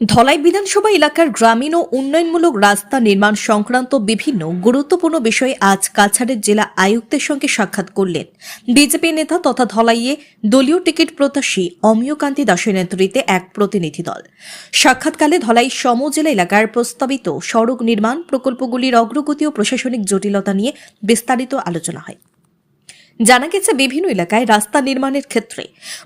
ধলাই বিধানসভা এলাকার গ্রামীণ ও উন্নয়নমূলক রাস্তা নির্মাণ সংক্রান্ত বিভিন্ন গুরুত্বপূর্ণ বিষয়ে আজ কাছাড়ের জেলা আয়ুক্তের সঙ্গে সাক্ষাৎ করলেন বিজেপি নেতা তথা ধলাইয়ে দলীয় টিকিট প্রত্যাশী অমিয়কান্তি দাসের নেতৃত্বে এক প্রতিনিধি দল। সাক্ষাৎকালে ধলাই সমজেলা এলাকার প্রস্তাবিত সড়ক নির্মাণ প্রকল্পগুলির অগ্রগতি ও প্রশাসনিক জটিলতা নিয়ে বিস্তারিত আলোচনা হয়। জানা গেছে বিভিন্ন এলাকায় রাস্তা নির্মাণের ক্ষেত্রে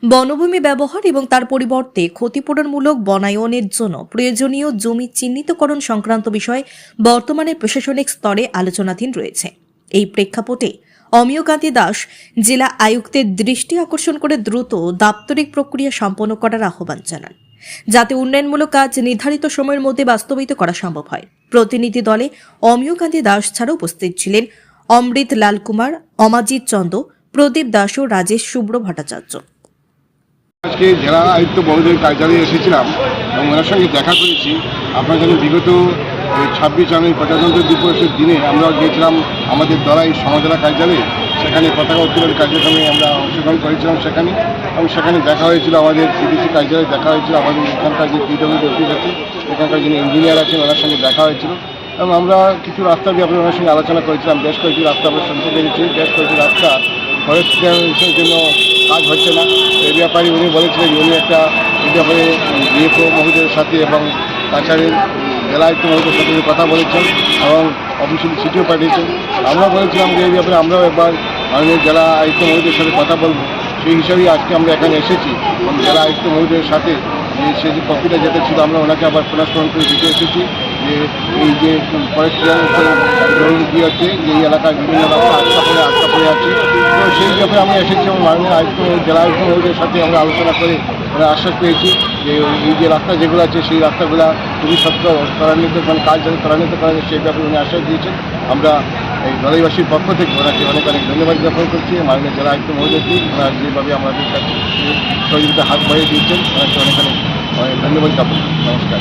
বনভূমি ব্যবহার এবং তার পরিবর্তে ক্ষতিপূরণমূলক বনায়নের জন্য প্রয়োজনীয় জমি চিহ্নিতকরণ সংক্রান্ত বিষয়ে বর্তমানে প্রশাসনিক স্তরে আলোচনাধীন রয়েছে। এই প্রেক্ষাপটে অমিয়কান্তি দাস জেলা আয়ুক্তের দৃষ্টি আকর্ষণ করে দ্রুত দাপ্তরিক প্রক্রিয়া সম্পন্ন করার আহ্বান জানান। যাতে উন্নয়নমূলক কাজ নির্ধারিত সময়ের মধ্যে বাস্তবায়িত করা সম্ভব হয়। প্রতিনিধি দলে অমিয়কান্তি দাস ছাড়া উপস্থিত ছিলেন অমৃত লাল কুমার, অমাজিৎ চন্দ প্রদীপ দাস ও রাজেশ শুভ্র ভট্টাচার্য। আজকে জেলা আয়ুক্ত মহোদয়ের কার্যালয়ে এসেছিলাম এবং ওনার সঙ্গে দেখা করেছি। আপনার জানেন বিগত ছাব্বিশ জানুয়ারি প্রজাতন্ত্র দিবসের দিনে আমরা গিয়েছিলাম আমাদের দলাই সমজেলা কার্যালয়ে। সেখানে পতাকা উত্তোলন কার্যক্রমে আমরা অংশগ্রহণ করেছিলাম সেখানে এবং সেখানে দেখা হয়েছিল আমাদের সিডিসি কার্যালয়ে দেখা হয়েছিল, আমাদের এখানকার যে পিডব্লিউ অফিস আছে, এখানকার যিনি ইঞ্জিনিয়ার আছেন, ওনার সঙ্গে দেখা হয়েছিল। এবং আমরা কিছু রাস্তা দিয়ে আপনার সঙ্গে আলোচনা করেছিলাম, বেশ কয়েকটি রাস্তা আমরা শুনতে পেরেছি বেশ কয়েকটি রাস্তা ফরেস্ট ক্লিয়ারেন্সের জন্য কাজ হচ্ছে না। এই ব্যাপারে উনি বলেছিলেন উনি একটা ব্যাপারে ডিএফও মহোদয়ের সাথে এবং তাছাড়া জেলা আয়ুক্ত মহোদয়ের সাথে কথা বলেছেন এবং অফিসিয়ালি চিঠিও পাঠিয়েছেন। আমরা বলেছিলাম যে এই ব্যাপারে আমরাও একবার মাননীয় জেলা আয়ুক্ত মহোদয়ের সাথে কথা বলব। সেই হিসাবেই আজকে আমরা এখানে এসেছি এবং জেলা আয়ুক্ত মহোদয়ের সাথে যে সে যে কপিটা যেটা ছিল, আমরা ওনাকে আবার পুনঃস্মরণ করে দিতে এসেছি যে এই যে ফরেস্ট কী হচ্ছে যে এই এলাকায় বিভিন্ন রাস্তা, আটকা পড়ে আটকা পড়ে আছে সেই ব্যাপারে আমরা এসেছি এবং মাননীয় আয়ুক্ত জেলা আয়ুক্ত মহোদয়ের সাথে আমরা আলোচনা করে আমরা আশ্বাস পেয়েছি যে এই যে রাস্তা যেগুলো আছে, সেই রাস্তাগুলো খুবই সত্য ত্বরান্বিত মানে কাজ যাতে ত্বরান্বিত করা যায়, সেই ব্যাপারে উনি আশ্বাস দিয়েছেন। আমরা এই দলাইবাসীর পক্ষ থেকে ওনাকে অনেক অনেক ধন্যবাদ জ্ঞাপন করছি। মাননীয় জেলা আয়ুক্ত মহোদয়কে ওনারা যেভাবে আমাদের কাছে সহযোগিতা হাত বাড়িয়ে দিয়েছেন, ওনাকে অনেক অনেক ধন্যবাদ জ্ঞাপন। নমস্কার।